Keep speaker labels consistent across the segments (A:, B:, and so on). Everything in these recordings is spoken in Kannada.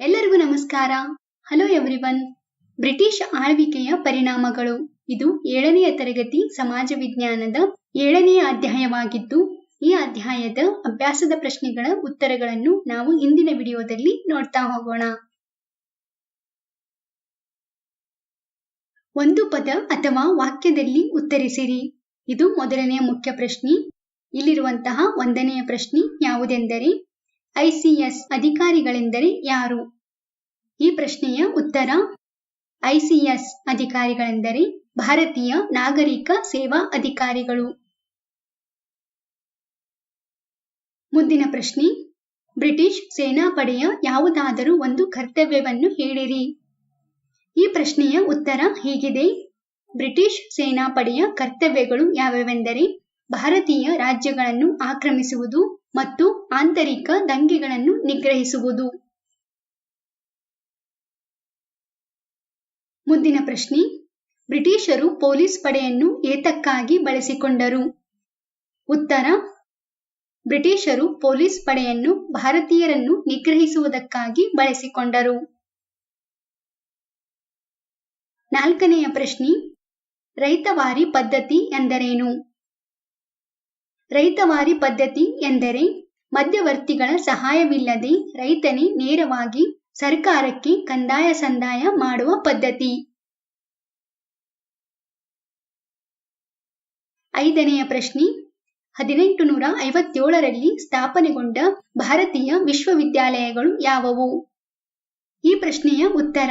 A: ಎಲ್ಲರಿಗೂ ನಮಸ್ಕಾರ. ಹಲೋ ಎವ್ರಿವನ್ ಬ್ರಿಟಿಷ್ ಆಳ್ವಿಕೆಯ ಪರಿಣಾಮಗಳು. ಇದು ಏಳನೆಯ ತರಗತಿ ಸಮಾಜ ವಿಜ್ಞಾನದ ಏಳನೆಯ ಅಧ್ಯಾಯವಾಗಿದ್ದು, ಈ ಅಧ್ಯಾಯದ ಅಭ್ಯಾಸದ ಪ್ರಶ್ನೆಗಳ ಉತ್ತರಗಳನ್ನು ನಾವು ಇಂದಿನ ವಿಡಿಯೋದಲ್ಲಿ ನೋಡ್ತಾ ಹೋಗೋಣ. ಒಂದು ಪದ ಅಥವಾ ವಾಕ್ಯದಲ್ಲಿ ಉತ್ತರಿಸಿರಿ. ಇದು ಮೊದಲನೆಯ ಮುಖ್ಯ ಪ್ರಶ್ನೆ. ಇಲ್ಲಿರುವಂತಹ ಒಂದನೆಯ ಪ್ರಶ್ನೆ ಯಾವುದೆಂದರೆ ಐಸಿಎಸ್ ಅಧಿಕಾರಿಗಳೆಂದರೆ ಯಾರು? ಈ ಪ್ರಶ್ನೆಯ ಉತ್ತರ ಐಸಿಎಸ್ ಅಧಿಕಾರಿಗಳೆಂದರೆ ಭಾರತೀಯ ನಾಗರಿಕ ಸೇವಾ ಅಧಿಕಾರಿಗಳು. ಮುಂದಿನ ಪ್ರಶ್ನೆ, ಬ್ರಿಟಿಷ್ ಸೇನಾಪಡೆಯ ಯಾವುದಾದರೂ ಒಂದು ಕರ್ತವ್ಯವನ್ನು ಹೇಳಿರಿ. ಈ ಪ್ರಶ್ನೆಯ ಉತ್ತರ ಹೀಗಿದೆ? ಬ್ರಿಟಿಷ್ ಸೇನಾಪಡೆಯ ಕರ್ತವ್ಯಗಳು ಯಾವ್ಯಾವೆಂದರೆ ಭಾರತೀಯ ರಾಜ್ಯಗಳನ್ನು ಆಕ್ರಮಿಸುವುದು ಮತ್ತು ಆಂತರಿಕ ದಂಗೆಗಳನ್ನು ನಿಗ್ರಹಿಸುವುದು. ಮುಂದಿನ ಪ್ರಶ್ನೆ. ಬ್ರಿಟಿಷರು ಪೊಲೀಸ್ ಪಡೆಯನ್ನು ಏತಕ್ಕಾಗಿ ಬಳಸಿಕೊಂಡರು? ಉತ್ತರ. ಬ್ರಿಟಿಷರು ಪೊಲೀಸ್ ಪಡೆಯನ್ನು ಭಾರತೀಯರನ್ನು ನಿಗ್ರಹಿಸುವುದಕ್ಕಾಗಿ ಬಳಸಿಕೊಂಡರು. ನಾಲ್ಕನೆಯ ಪ್ರಶ್ನೆ. ರೈತವಾರಿ ಪದ್ಧತಿ ಎಂದರೇನು? ರೈತವಾರಿ ಪದ್ಧತಿ ಎಂದರೆ ಮಧ್ಯವರ್ತಿಗಳ ಸಹಾಯವಿಲ್ಲದೆ ರೈತನೇ ನೇರವಾಗಿ ಸರ್ಕಾರಕ್ಕೆ ಕಂದಾಯ ಸಂದಾಯ ಮಾಡುವ ಪದ್ಧತಿ. ಐದನೆಯ ಪ್ರಶ್ನೆ ಹದಿನೆಂಟು ನೂರ ಐವತ್ತೇಳರಲ್ಲಿ ಸ್ಥಾಪನೆಗೊಂಡ ಭಾರತೀಯ ವಿಶ್ವವಿದ್ಯಾಲಯಗಳು ಯಾವುವು? ಈ ಪ್ರಶ್ನೆಯ ಉತ್ತರ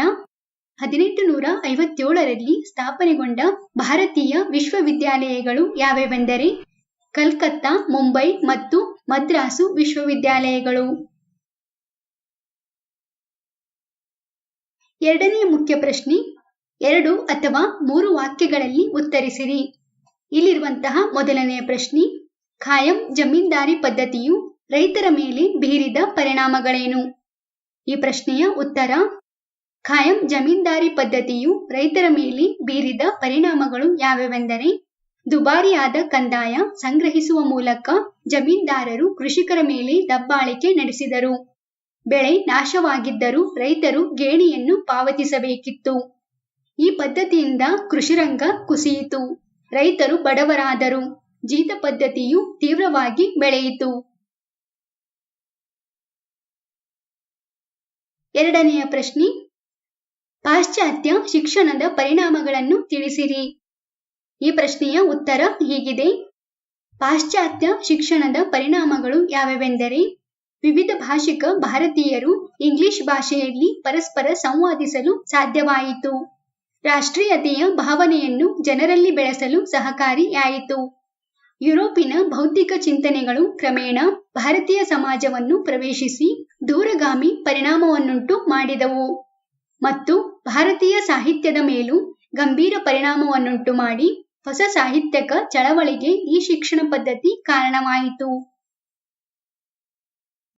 A: ಹದಿನೆಂಟು ನೂರ ಐವತ್ತೇಳರಲ್ಲಿ ಸ್ಥಾಪನೆಗೊಂಡ ಭಾರತೀಯ ವಿಶ್ವವಿದ್ಯಾಲಯಗಳು ಯಾವ್ಯಾವೆಂದರೆ ಕಲ್ಕತ್ತಾ, ಮುಂಬೈ ಮತ್ತು ಮದ್ರಾಸು ವಿಶ್ವವಿದ್ಯಾಲಯಗಳು. ಎರಡನೆಯ ಮುಖ್ಯ ಪ್ರಶ್ನೆ, ಎರಡು ಅಥವಾ ಮೂರು ವಾಕ್ಯಗಳಲ್ಲಿ ಉತ್ತರಿಸಿರಿ. ಇಲ್ಲಿರುವಂತಹ ಮೊದಲನೆಯ ಪ್ರಶ್ನೆ, ಖಾಯಂ ಜಮೀನ್ದಾರಿ ಪದ್ಧತಿಯು ರೈತರ ಮೇಲೆ ಬೀರಿದ ಪರಿಣಾಮಗಳೇನು? ಈ ಪ್ರಶ್ನೆಯ ಉತ್ತರ, ಖಾಯಂ ಜಮೀನ್ದಾರಿ ಪದ್ಧತಿಯು ರೈತರ ಮೇಲೆ ಬೀರಿದ ಪರಿಣಾಮಗಳು ಯಾವ್ಯಾವೆಂದರೆ ದುಬಾರಿಯಾದ ಕಂದಾಯ ಸಂಗ್ರಹಿಸುವ ಮೂಲಕ ಜಮೀನ್ದಾರರು ಕೃಷಿಕರ ಮೇಲೆ ದಬ್ಬಾಳಿಕೆ ನಡೆಸಿದರು. ಬೆಳೆ ನಾಶವಾಗಿದ್ದರೂ ರೈತರು ಗೇಣಿಯನ್ನು ಪಾವತಿಸಬೇಕಿತ್ತು. ಈ ಪದ್ಧತಿಯಿಂದ ಕೃಷಿರಂಗ ಕುಸಿಯಿತು. ರೈತರು ಬಡವರಾದರು. ಜೀತ ಪದ್ಧತಿಯು ತೀವ್ರವಾಗಿ ಬೆಳೆಯಿತು. ಎರಡನೆಯ ಪ್ರಶ್ನೆ, ಪಾಶ್ಚಾತ್ಯ ಶಿಕ್ಷಣದ ಪರಿಣಾಮಗಳನ್ನು ತಿಳಿಸಿರಿ. ಈ ಪ್ರಶ್ನೆಯ ಉತ್ತರ ಹೀಗಿದೆ. ಪಾಶ್ಚಾತ್ಯ ಶಿಕ್ಷಣದ ಪರಿಣಾಮಗಳು ಯಾವ್ಯಾವೆಂದರೆ ವಿವಿಧ ಭಾಷಿಕ ಭಾರತೀಯರು ಇಂಗ್ಲಿಷ್ ಭಾಷೆಯಲ್ಲಿ ಪರಸ್ಪರ ಸಂವಾದಿಸಲು ಸಾಧ್ಯವಾಯಿತು. ರಾಷ್ಟ್ರೀಯತೆಯ ಭಾವನೆಯನ್ನು ಜನರಲ್ಲಿ ಬೆಳೆಸಲು ಸಹಕಾರಿಯಾಯಿತು. ಯುರೋಪಿನ ಭೌತಿಕ ಚಿಂತನೆಗಳು ಕ್ರಮೇಣ ಭಾರತೀಯ ಸಮಾಜವನ್ನು ಪ್ರವೇಶಿಸಿ ದೂರಗಾಮಿ ಪರಿಣಾಮವನ್ನುಂಟು ಮಾಡಿದವು. ಮತ್ತು ಭಾರತೀಯ ಸಾಹಿತ್ಯದ ಮೇಲೂ ಗಂಭೀರ ಪರಿಣಾಮವನ್ನುಂಟು ಮಾಡಿ ಹೊಸ ಸಾಹಿತ್ಯಕ ಚಳವಳಿಗೆ ಈ ಶಿಕ್ಷಣ ಪದ್ಧತಿ ಕಾರಣವಾಯಿತು.